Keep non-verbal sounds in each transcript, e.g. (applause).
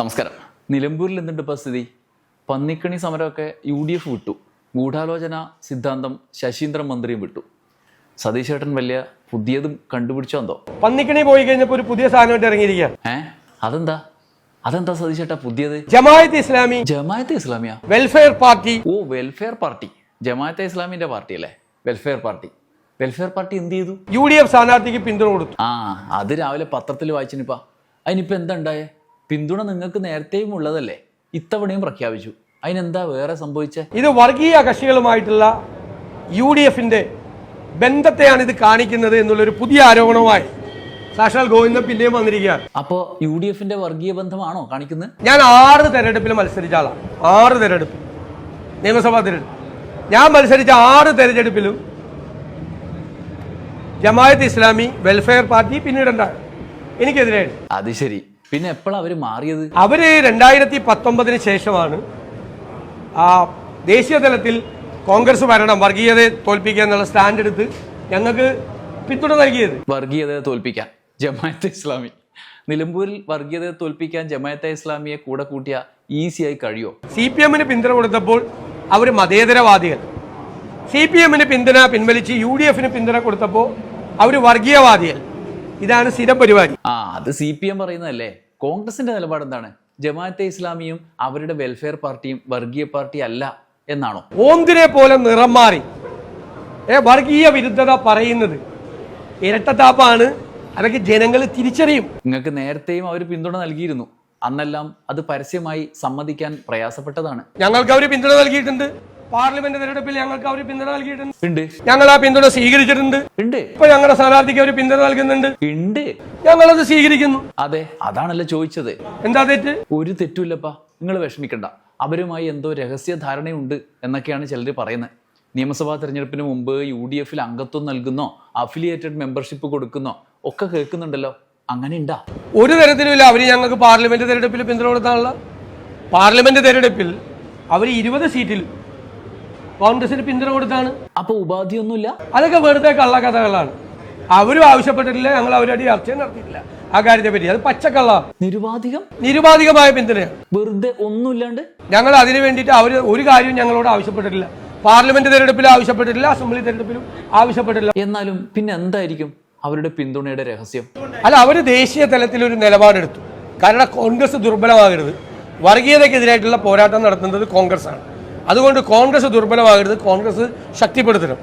നമസ്കാരം. നിലമ്പൂരിൽ എന്തുണ്ട് ഇപ്പോൾ സ്ഥിതി? പന്നിക്കണി സമരമൊക്കെ യു ഡി എഫ് വിട്ടു. ഗൂഢാലോചന സിദ്ധാന്തം ശശീന്ദ്രൻ മന്ത്രിയും വിട്ടു. സതീശേട്ടൻ വലിയ പുതിയതും കണ്ടുപിടിച്ചോന്തോ പന്നിക്കണി പോയി കഴിഞ്ഞപ്പോൾ ഒരു പുതിയ സാധനമായിട്ട് ഇറങ്ങിയിരിക്കുകയാണ് ഏ? അതെന്താ? അതെന്താ സതീഷ് ചേട്ടാ പുതിയത്? ജമായത്ത് ഇസ്ലാമി. ജമായത്തെ ഇസ്ലാമിയ? Welfare party. ഓ വെൽഫെയർ പാർട്ടി. ജമാഅത്തെ ഇസ്ലാമിന്റെ പാർട്ടി അല്ലേ? Welfare party. വെൽഫെയർ പാർട്ടി എന്ത് ചെയ്തു? യു ഡി എഫ് സ്ഥാനാർത്ഥിക്ക് പിന്തുണ കൊടുത്തു. ആ അത് രാവിലെ പത്രത്തിൽ വായിച്ചിനിപ്പാ. അതിനിപ്പോ എന്താ ഉണ്ടായേ? പിന്തുണ നിങ്ങൾക്ക് നേരത്തെയും ഉള്ളതല്ലേ? ഇത്തവണയും പ്രഖ്യാപിച്ചു. അതിനെന്താ വേറെ സംഭവിച്ചത് ഇത് വർഗീയ കക്ഷികളുമായിട്ടുള്ള യു ഡി എഫിന്റെ ബന്ധത്തെയാണ് ഇത് കാണിക്കുന്നത് എന്നുള്ളൊരു പുതിയ ആരോപണവുമായി സാക്ഷാൽ ഗോവിന്ദൻ പിന്നെയും വന്നിരിക്കുകയാണ്. അപ്പോ യു ഡി എഫിന്റെ വർഗീയ ബന്ധമാണോ കാണിക്കുന്നത്? ഞാൻ ആറ് തെരഞ്ഞെടുപ്പിൽ മത്സരിച്ച ആളാണ് ആറ് തെരഞ്ഞെടുപ്പ് നിയമസഭാ തെരഞ്ഞെടുപ്പ്. ഞാൻ മത്സരിച്ച ആറ് തെരഞ്ഞെടുപ്പിലും ജമായത്ത് ഇസ്ലാമി വെൽഫെയർ പാർട്ടി പിന്നീടുണ്ടായി എനിക്കെതിരെയാണ് അത് ശരി. പിന്നെ എപ്പോഴാണ് അവർ മാറിയത്? അവർ രണ്ടായിരത്തി പത്തൊമ്പതിന് ശേഷമാണ് ആ ദേശീയ തലത്തിൽ കോൺഗ്രസ് ഭരണം വർഗീയതയെ തോൽപ്പിക്കുക എന്നുള്ള സ്റ്റാൻഡ് എടുത്ത് ഞങ്ങൾക്ക് പിന്തുണ നൽകിയത്. വർഗീയതയെ തോൽപ്പിക്കാൻ. ജമാഅത്തെ ഇസ്ലാമി. നിലമ്പൂരിൽ വർഗീയതയെ തോൽപ്പിക്കാൻ ജമാഅത്തെ ഇസ്ലാമിയെ കൂടെ കൂട്ടിയ ഈസിയായി കഴിയോ? സി പി എമ്മിന് പിന്തുണ കൊടുത്തപ്പോൾ അവർ മതേതരവാദികൾ. സി പി എമ്മിന് പിന്തുണ പിൻവലിച്ച് യു ഡി എഫിന് പിന്തുണ കൊടുത്തപ്പോൾ അവർ വർഗീയവാദികൾ. ഇതാണ് സ്ഥിരം പരിപാടി. ആ അത് സി പി എം പറയുന്നതല്ലേ? കോൺഗ്രസിന്റെ നിലപാട് എന്താണ്? ജമാഅത്തെ ഇസ്ലാമിയും അവരുടെ വെൽഫെയർ പാർട്ടിയും വർഗീയ പാർട്ടി അല്ല എന്നാണോ? ഓന്തിനെ പോലെ നിറം മാറി. ഏ വർഗീയ വിരുദ്ധത പറയുന്നത് ഇരട്ടത്താപ്പാണ് അതൊക്കെ ജനങ്ങൾ തിരിച്ചറിയും. നിങ്ങൾക്ക് നേരത്തെയും അവർ പിന്തുണ നൽകിയിരുന്നു. അന്നെല്ലാം അത് പരസ്യമായി സമ്മതിക്കാൻ പ്രയാസപ്പെട്ടതാണ്. ഞങ്ങൾക്ക് അവർ പിന്തുണ നൽകിയിട്ടുണ്ട്. പാർലമെന്റ് തെരഞ്ഞെടുപ്പിൽ ഞങ്ങൾക്ക് അവർ പിന്തുണ നൽകിയിട്ടുണ്ട്. ഞങ്ങൾ ആ പിന്തുണ സ്വീകരിച്ചിട്ടുണ്ട്. ഇപ്പൊ ഞങ്ങളുടെ സ്ഥാനാർത്ഥിക്ക് അവർ പിന്തുണ നൽകുന്നുണ്ട്. ഉണ്ട്. ഞങ്ങളത് സ്വീകരിക്കുന്നു. അതെ അതാണല്ലോ ചോദിച്ചത്. എന്താ തെറ്റ്? ഒരു തെറ്റുമില്ലപ്പാ. നിങ്ങൾ വിഷമിക്കണ്ട. അവരുമായി എന്തോ രഹസ്യ ധാരണയുണ്ട് എന്നൊക്കെയാണ് ചിലർ പറയുന്നത്. നിയമസഭാ തെരഞ്ഞെടുപ്പിന് മുമ്പ് യു ഡി എഫിൽ അംഗത്വം നൽകുന്നോ അഫിലിയേറ്റഡ് മെമ്പർഷിപ്പ് കൊടുക്കുന്നോ ഒക്കെ കേൾക്കുന്നുണ്ടല്ലോ. അങ്ങനെ ഉണ്ടാ ഒരു തരത്തിലുമില്ല അവർ ഞങ്ങൾക്ക് പാർലമെന്റ് തെരഞ്ഞെടുപ്പിൽ പിന്തുണ കൊടുത്താനുള്ള. പാർലമെന്റ് തെരഞ്ഞെടുപ്പിൽ അവർ ഇരുപത് സീറ്റിൽ കോൺഗ്രസിന് പിന്തുണ കൊടുത്താണ്. അപ്പൊ ഉപാധിയൊന്നുമില്ല? അതൊക്കെ വെറുതെ കള്ളക്കഥകളാണ്. അവരും ആവശ്യപ്പെട്ടിട്ടില്ല ഞങ്ങൾ അവരടി ചർച്ചയും നടത്തിയിട്ടില്ല. ആ കാര്യത്തെ പറ്റി അത് പച്ചക്കള്ള. നിരുപാധികം? നിരുപാധികമായ പിന്തുണയാണ്. വെറുതെ ഒന്നുമില്ലാണ്ട്? ഞങ്ങൾ അതിനു വേണ്ടിയിട്ട് അവർ ഒരു കാര്യവും ഞങ്ങളോട് ആവശ്യപ്പെട്ടിട്ടില്ല. പാർലമെന്റ് തെരഞ്ഞെടുപ്പിൽ ആവശ്യപ്പെട്ടിട്ടില്ല അസംബ്ലി തെരഞ്ഞെടുപ്പിലും ആവശ്യപ്പെട്ടിട്ടില്ല. എന്നാലും പിന്നെ എന്തായിരിക്കും അവരുടെ പിന്തുണയുടെ രഹസ്യം? അല്ല അവർ ദേശീയ തലത്തിൽ ഒരു നിലപാടെടുത്തു. കാരണം കോൺഗ്രസ് ദുർബലമാകരുത്. വർഗീയതക്കെതിരായിട്ടുള്ള പോരാട്ടം നടത്തുന്നത് കോൺഗ്രസ് ആണ് അതുകൊണ്ട് കോൺഗ്രസ് ദുർബലമാകരുത്. കോൺഗ്രസ് ശക്തിപ്പെടുത്തണം.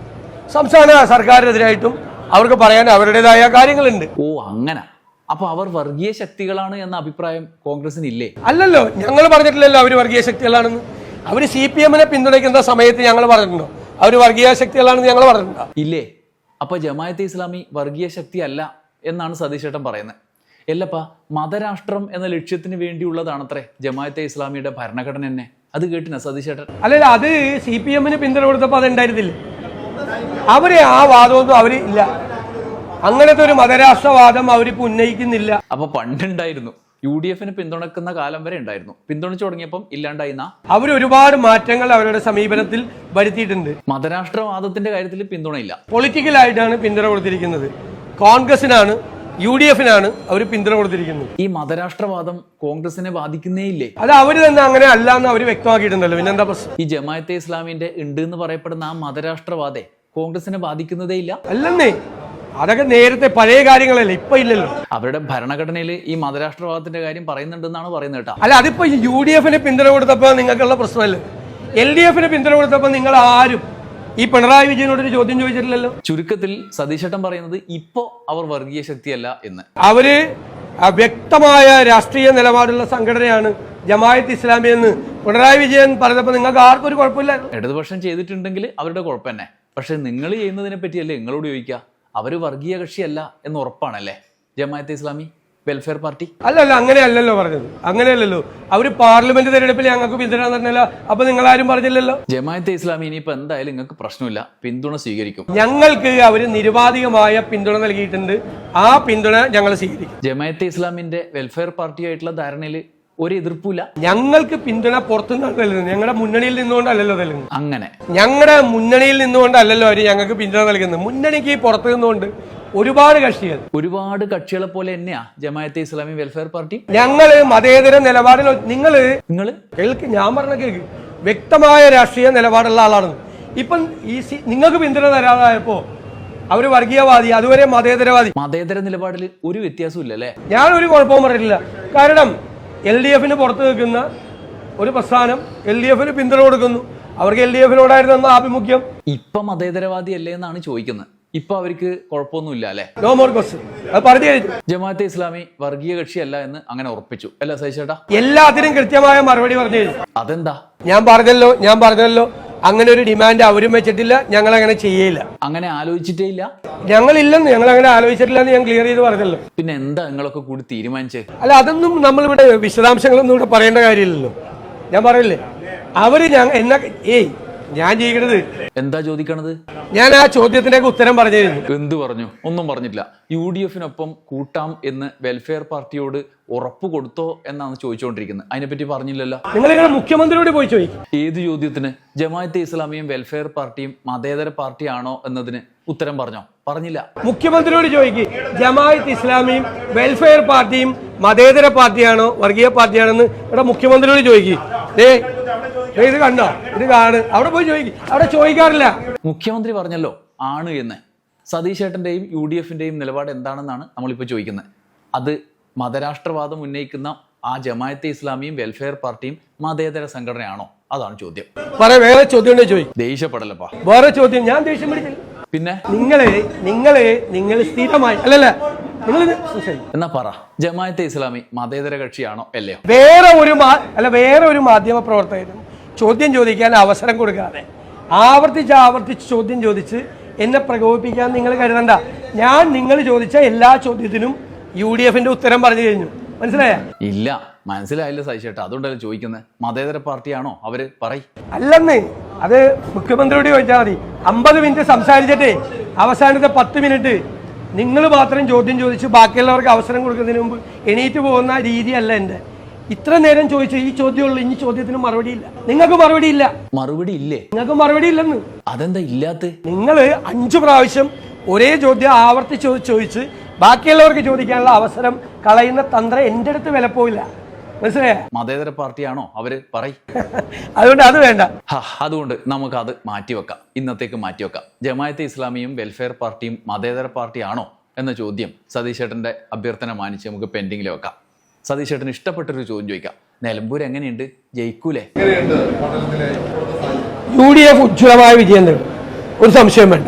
സംസ്ഥാന സർക്കാരിനെതിരായിട്ടും അവർക്ക് പറയാൻ അവരുടേതായ കാര്യങ്ങളുണ്ട്. ഓ അങ്ങനെ. അപ്പൊ അവർ വർഗീയ ശക്തികളാണ് എന്ന അഭിപ്രായം കോൺഗ്രസിന് ഇല്ലേ അല്ലല്ലോ ഞങ്ങൾ പറഞ്ഞിട്ടില്ലല്ലോ അവർ വർഗീയ ശക്തികളാണെന്ന്. അവർ സി പി എമ്മിനെ പിന്തുണയ്ക്കുന്ന സമയത്ത് ഞങ്ങൾ പറഞ്ഞിട്ടുണ്ടോ? അവർ വർഗീയ ശക്തികളാണെന്ന് ഞങ്ങൾ പറഞ്ഞിട്ടുണ്ടോ? ഇല്ലേ. അപ്പൊ ജമായത്തെ ഇസ്ലാമി വർഗീയ ശക്തി അല്ല എന്നാണ് സതീഷ് ചേട്ടൻ പറയുന്നത്. എല്ലപ്പാ മതരാഷ്ട്രം എന്ന ലക്ഷ്യത്തിന് വേണ്ടിയുള്ളതാണത്രേ ജമായത്തെ ഇസ്ലാമിയുടെ ഭരണഘടന തന്നെ. അത് കേട്ടിന സതീഷ് ചേട്ടൻ. അല്ലല്ല അത് സി പി എമ്മിന് പിന്തുണ കൊടുത്തപ്പോൾ അത് ഉണ്ടായിരുന്നില്ല അവർ ആ വാദമൊന്നും അവർ ഇല്ല. അങ്ങനത്തെ ഒരു മതരാഷ്ട്രവാദം അവരിപ്പോൾ ഉന്നയിക്കുന്നില്ല. അപ്പൊ പണ്ടുണ്ടായിരുന്നു യു ഡി എഫിന് പിന്തുണക്കുന്ന കാലം വരെ ഉണ്ടായിരുന്നു. പിന്തുണച്ചു തുടങ്ങിയപ്പം ഇല്ലാണ്ടായിന്ന അവർ ഒരുപാട് മാറ്റങ്ങൾ അവരുടെ സമീപനത്തിൽ വരുത്തിയിട്ടുണ്ട്. മതരാഷ്ട്രവാദത്തിന്റെ കാര്യത്തിൽ പിന്തുണയില്ല. പൊളിറ്റിക്കലായിട്ടാണ് പിന്തുണ കൊടുത്തിരിക്കുന്നത്. കോൺഗ്രസിനാണ് യു ഡി എഫിനാണ് അവർ പിന്തുണ കൊടുത്തിരിക്കുന്നത്. ഈ മതരാഷ്ട്രവാദം കോൺഗ്രസിനെ ബാധിക്കുന്നേ ഇല്ലേ അത് അവർ തന്നെ അങ്ങനെ അല്ല എന്ന് അവർ വ്യക്തമാക്കിയിട്ടുണ്ടല്ലോ. പിന്നെന്താ പ്രശ്നം? ഈ ജമാഅത്തെ ഇസ്ലാമിന്റെ ഉണ്ട് എന്ന് പറയപ്പെടുന്ന ആ മതരാഷ്ട്രവാദെ കോൺഗ്രസിനെ ബാധിക്കുന്നതേ ഇല്ല അല്ലെന്നേ അതൊക്കെ നേരത്തെ പഴയ കാര്യങ്ങളല്ലേ ഇപ്പൊ ഇല്ലല്ലോ. അവരുടെ ഭരണഘടനയിൽ ഈ മതരാഷ്ട്രവാദത്തിന്റെ കാര്യം പറയുന്നുണ്ടെന്നാണ് പറയുന്നത് കേട്ടോ. അല്ല അതിപ്പോ യു ഡി എഫിന് പിന്തുണ കൊടുത്തപ്പോ നിങ്ങൾക്കുള്ള പ്രശ്നമല്ലേ? എൽ ഡി എഫിന് പിന്തുണ കൊടുത്തപ്പോ നിങ്ങൾ ആരും ഈ പിണറായി വിജയനോട് ഒരു ചോദ്യം ചോദിച്ചിട്ടില്ലല്ലോ? ചുരുക്കത്തിൽ സതീശേട്ടൻ പറയുന്നത് ഇപ്പോ അവർ വർഗീയ ശക്തിയല്ല എന്ന്. അവർ വ്യക്തമായ രാഷ്ട്രീയ നിലപാടുള്ള സംഘടനയാണ് ജമായത്ത് ഇസ്ലാമി എന്ന് പിണറായി വിജയൻ പറഞ്ഞപ്പോൾ നിങ്ങൾക്ക് ആർക്കും ഒരു കുഴപ്പമില്ല. ഇടതുപക്ഷം ചെയ്തിട്ടുണ്ടെങ്കിൽ അവരുടെ കുഴപ്പം തന്നെ. പക്ഷെ നിങ്ങൾ ചെയ്യുന്നതിനെ പറ്റിയല്ലേ നിങ്ങളോട് ചോദിക്കുക? അവർ വർഗീയ കക്ഷിയല്ല എന്ന് ഉറപ്പാണല്ലേ? ജമായത്ത് ഇസ്ലാമി? വെൽഫെയർ പാർട്ടി അല്ലല്ല അങ്ങനെയല്ലല്ലോ പറഞ്ഞത്. അങ്ങനെയല്ലല്ലോ. അവർ പാർലമെന്റ് തെരഞ്ഞെടുപ്പിൽ ഞങ്ങൾക്ക് പിന്തുണ തന്നില്ല. അപ്പൊ നിങ്ങൾ ആരും പറഞ്ഞില്ലല്ലോ. ജമാഅത്തെ ഇസ്ലാമി ഇനിയിപ്പോ എന്തായാലും നിങ്ങൾക്ക് പ്രശ്നമില്ല. പിന്തുണ സ്വീകരിക്കും. ഞങ്ങൾക്ക് അവർ നിരുപാധികമായ പിന്തുണ നൽകിയിട്ടുണ്ട്. ആ പിന്തുണ ഞങ്ങൾ സ്വീകരിക്കും. ജമാഅത്തെ ഇസ്ലാമിന്റെ വെൽഫെയർ പാർട്ടിയായിട്ടുള്ള ധാരണയിൽ ഒരു എതിർപ്പില്ല ഞങ്ങൾക്ക് പിന്തുണ പുറത്തുനിന്നാണ് നൽകുന്നത് ഞങ്ങളുടെ മുന്നണിയിൽ നിന്നുകൊണ്ടല്ലല്ലോ നൽകുന്നത് അങ്ങനെ. ഞങ്ങളുടെ മുന്നണിയിൽ നിന്നുകൊണ്ടല്ലല്ലോ അവർ ഞങ്ങൾക്ക് പിന്തുണ നൽകുന്നത്. മുന്നണിക്ക് പുറത്തു നിന്നുകൊണ്ട് ഒരുപാട് കക്ഷികൾ ഒരുപാട് കക്ഷികളെ പോലെ തന്നെയാ ജമാഅത്തെ ഇസ്ലാമി വെൽഫെയർ പാർട്ടി ഞങ്ങൾ മതേതര നിലപാടിൽ നിങ്ങൾ നിങ്ങൾ കേൾക്ക് ഞാൻ പറഞ്ഞ കേൾക്ക് വ്യക്തമായ രാഷ്ട്രീയ നിലപാടുള്ള ആളാണ്. ഇപ്പം ഈ സി- നിങ്ങൾക്ക് പിന്തുണ തരാതായപ്പോ അവർ വർഗീയവാദി അതുവരെ മതേതരവാദി. മതേതര നിലപാടിൽ ഒരു വ്യത്യാസവും ഇല്ല അല്ലേ ഒരു കുഴപ്പവും പറഞ്ഞിട്ടില്ല. കാരണം എൽ ഡി എഫിന് പുറത്ത് നിൽക്കുന്ന ഒരു പ്രസ്ഥാനം എൽ ഡി എഫിന് പിന്തുണ കൊടുക്കുന്നു. അവർക്ക് എൽ ഡി എഫിനോടായിരുന്നു ആഭിമുഖ്യം. ഇപ്പൊ മതേതരവാദി അല്ലേ എന്നാണ് ചോദിക്കുന്നത്. ഇപ്പൊ അവർക്ക് കുഴപ്പമൊന്നുമില്ല അല്ലേ? No more question Jamaate Islami വർഗീയ കക്ഷിയല്ല എന്ന് അങ്ങനെ ഉറപ്പിച്ചു. അല്ല സഹിച്ചേട്ടാ എല്ലാത്തിനും കൃത്യമായ മറുപടി പറഞ്ഞു അതെന്താ? ഞാൻ പറഞ്ഞല്ലോ ഞാൻ പറഞ്ഞല്ലോ. അങ്ങനെ ഒരു ഡിമാൻഡ് അവരും വെച്ചിട്ടില്ല ഞങ്ങൾ അങ്ങനെ ചെയ്യേയില്ല. അങ്ങനെ ആലോചിച്ചിട്ടേ ഇല്ല? ഞങ്ങളില്ലെന്ന് ഞങ്ങൾ അങ്ങനെ ആലോചിച്ചിട്ടില്ല എന്ന് ഞാൻ ക്ലിയർ ചെയ്ത് പറഞ്ഞല്ലോ. പിന്നെ എന്താ നിങ്ങളൊക്കെ കൂടി തീരുമാനിച്ചേ? അല്ല അതൊന്നും നമ്മൾ നമ്മളിവിടെ വിശദാംശങ്ങളൊന്നും ഇവിടെ പറയേണ്ട കാര്യമില്ലല്ലോ. ഞാൻ പറയില്ലേ? അവർ ഞാൻ എന്നാ ഏയ് ഞാൻ ജീവിക്കണത് എന്താ ചോദിക്കണത്? ഞാൻ ആ ചോദ്യത്തിനൊക്കെ ഉത്തരം പറഞ്ഞിരുന്നു. എന്ത് പറഞ്ഞു? ഒന്നും പറഞ്ഞിട്ടില്ല യു ഡി എഫിനൊപ്പം കൂട്ടാം എന്ന് വെൽഫെയർ പാർട്ടിയോട് ഉറപ്പ് കൊടുത്തോ എന്നാണ് ചോദിച്ചുകൊണ്ടിരിക്കുന്നത്. അതിനെപ്പറ്റി പറഞ്ഞില്ലല്ലോ. നിങ്ങൾ നിങ്ങളുടെ മുഖ്യമന്ത്രിയോട് പോയി ചോദിക്കും. ഏത് ചോദ്യത്തിന്? ജമാഅത്തെ ഇസ്ലാമിയും വെൽഫെയർ പാർട്ടിയും മതേതര പാർട്ടിയാണോ എന്നതിന് ഉത്തരം പറഞ്ഞോ? പറഞ്ഞില്ല. മുഖ്യമന്ത്രിയോട് ചോദിക്കും. ജമാഅത്ത് ഇസ്ലാമിയും വെൽഫെയർ പാർട്ടിയും മതേതര പാർട്ടിയാണോ വർഗീയ പാർട്ടിയാണെന്ന് ഇവിടെ മുഖ്യമന്ത്രിയോട് ചോദിക്കും. ഏ ഇത് കണ്ടോ? ഇത് കാണ്. അവിടെ പോയി ചോദിക്കും. അവിടെ ചോദിക്കാറില്ല. മുഖ്യമന്ത്രി പറഞ്ഞല്ലോ ആണ് എന്ന്. സതീഷ് ഏട്ടന്റെയും യു ഡി എഫിന്റെയും നിലപാട് എന്താണെന്നാണ് നമ്മളിപ്പോൾ ചോദിക്കുന്നത്. അത് മതരാഷ്ട്രവാദം ഉന്നയിക്കുന്ന ആ ജമായത്തെ ഇസ്ലാമിയും വെൽഫെയർ പാർട്ടിയും മതേതര സംഘടനയാണോ? അതാണ് ചോദ്യം. പറയാം വേറെ ചോദ്യം ചോദിക്കും. ദേഷ്യപ്പെടലപ്പാ. വേറെ ചോദ്യം. ഞാൻ ദേഷ്യം പിടിച്ചില്ല. പിന്നെ? നിങ്ങളെ നിങ്ങളെ നിങ്ങൾ സ്ഥിരമായി അല്ലല്ല എന്നാ പറ. ജമായത്തെ ഇസ്ലാമി മതേതര കക്ഷിയാണോ അല്ലയോ? വേറെ ഒരു അല്ല വേറെ ഒരു മാധ്യമ പ്രവർത്തകനും ചോദ്യം ചോദിക്കാൻ അവസരം കൊടുക്കാതെ. ആവർത്തിച്ച് ആവർത്തിച്ച് ചോദ്യം ചോദിച്ച് എന്നെ പ്രകോപിപ്പിക്കാൻ നിങ്ങൾ കരുതണ്ട. ഞാൻ നിങ്ങൾ ചോദിച്ച എല്ലാ ചോദ്യത്തിനും യു ഡി എഫിന്റെ ഉത്തരം പറഞ്ഞു കഴിഞ്ഞു. മനസ്സിലായ? ഇല്ല. മനസ്സിലായില്ല സഹിച്ചേട്ടാ. അതുകൊണ്ടല്ലേ ചോദിക്കുന്നത് മതേതര പാർട്ടിയാണോ? അവർ പറയ്. അല്ലെന്ന്. അത് മുഖ്യമന്ത്രിയോട് ചോദിച്ചാൽ മതി. അമ്പത് മിനിറ്റ് സംസാരിച്ചിട്ടേ. അവസാനത്തെ പത്ത് മിനിറ്റ് നിങ്ങൾ മാത്രം ചോദ്യം ചോദിച്ച് ബാക്കിയുള്ളവർക്ക് അവസരം കൊടുക്കുന്നതിന് മുമ്പ് എണീറ്റ് പോകുന്ന രീതിയല്ല എന്റെ. ഇത്ര നേരം ചോദിച്ചു ഈ ചോദ്യമുള്ള ഇനി ചോദ്യത്തിന് മറുപടി ഇല്ല നിങ്ങൾക്ക് മറുപടി ഇല്ല മറുപടി ഇല്ലേ നിങ്ങൾക്ക് മറുപടി ഇല്ലെന്ന് അതെന്താ ഇല്ലാത്ത? നിങ്ങൾ അഞ്ചു പ്രാവശ്യം ഒരേ ചോദ്യം ആവർത്തിച്ച് ചോദിച്ചു ബാക്കിയുള്ളവർക്ക് ചോദിക്കാനുള്ള അവസരം കളയുന്ന തന്ത്രം എന്റെ അടുത്ത് വിലപ്പോവില്ല മനസ്സിലായ? മതേതര പാർട്ടിയാണോ? അവർ പറയ്. (laughs) അതുകൊണ്ട് അത് വേണ്ട. അതുകൊണ്ട് നമുക്ക് അത് മാറ്റിവെക്കാം ഇന്നത്തേക്ക് മാറ്റിവെക്കാം ജമാഅത്തെ ഇസ്ലാമിയും വെൽഫെയർ പാർട്ടിയും മതേതര പാർട്ടിയാണോ എന്ന ചോദ്യം സതീശേട്ടന്റെ അഭ്യർത്ഥന മാനിച്ച് നമുക്ക് പെൻഡിങ്ങിൽ വെക്കാം. സതീശേട്ടന് ഇഷ്ടപ്പെട്ടൊരു ചോദ്യം ചോദിക്കാം. നിലമ്പൂർ എങ്ങനെയുണ്ട്? ജയിക്കൂലേ? യു ഡി എഫ് ഉജ്ജ്വലമായ വിജയം നേടും. ഒരു സംശയം വേണ്ട.